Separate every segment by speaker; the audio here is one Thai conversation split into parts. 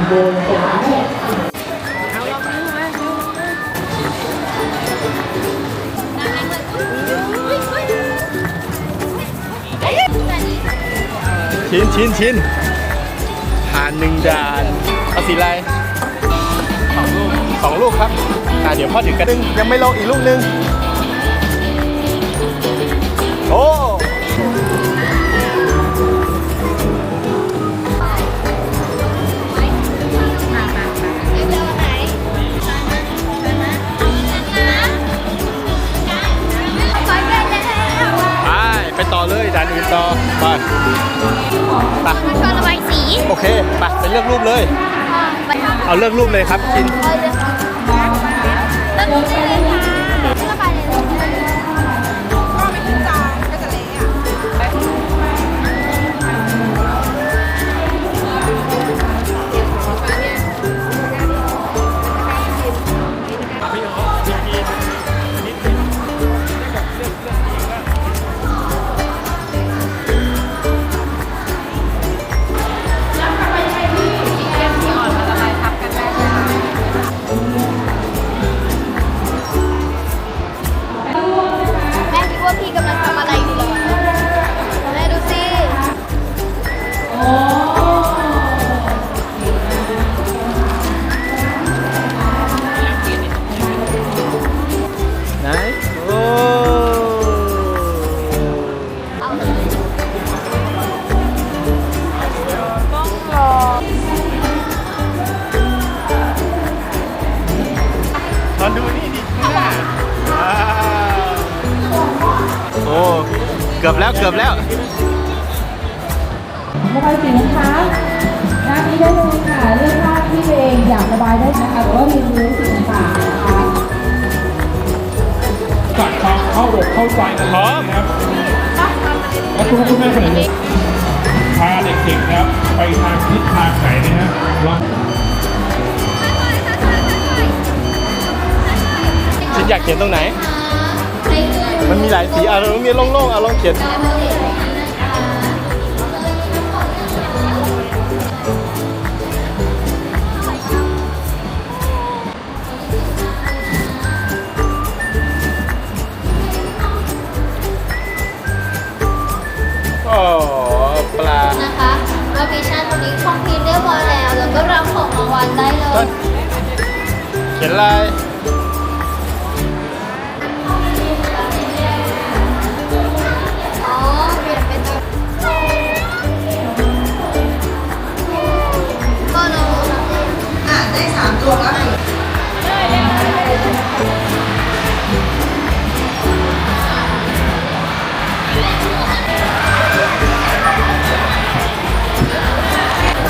Speaker 1: ชิ้นชิ้นชิ้นผ่านหนึ่งด่านเอาสีอะไรสองลูกสองลูกครับอ่าเดี๋ยวพ่อถือกระดึงยังไม่ลงอีกลูกนึงโอ้ เลยด่านอื่นต่อไปไปโอเคไปไปเลือกรูปเลย เอาเลือกรูปเลยครับชิน
Speaker 2: แเกื
Speaker 1: อบแล้วเกือบแล้ว
Speaker 3: ระบายสีนะคะด้านนี้ได้เลยค่ะ เลือกภาพที่ตัวเองอยากระบายได้นะคะหรือว่าเรียนรู้สิ่งต่างๆนะคะ
Speaker 4: จัดความเข้าอกเข้าใจกันเลยนะครับและคุณพ่อคุณแม่คนไหนพาเด็กๆนะครับ ไปทางทิศทางไหนนะฮะลอง
Speaker 1: ฉันอยากเขียนตรงไหน มันมีหลายสีอะตรงนี้โล่งๆอะลองเขียนโอ้ปลา
Speaker 2: นะคะเราพิชั่นวันนี้คอมพิวเรียบร้อยแล้ว แล้วก็รับของรางวัลได้เล
Speaker 1: ต้
Speaker 2: ย
Speaker 1: นเขียนอะไ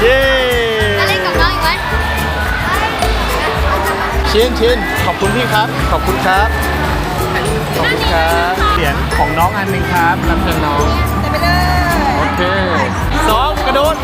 Speaker 1: เจะ
Speaker 2: เล่นกับน้องอีกไหม
Speaker 1: ชินชินขอบคุณพี่ครับ ขอบคุณครับ ขอบคุณครับเหรียญของน้องอันหนึ่งครับรับเชิญน้อง ไปเลย โอเคสองกระโดด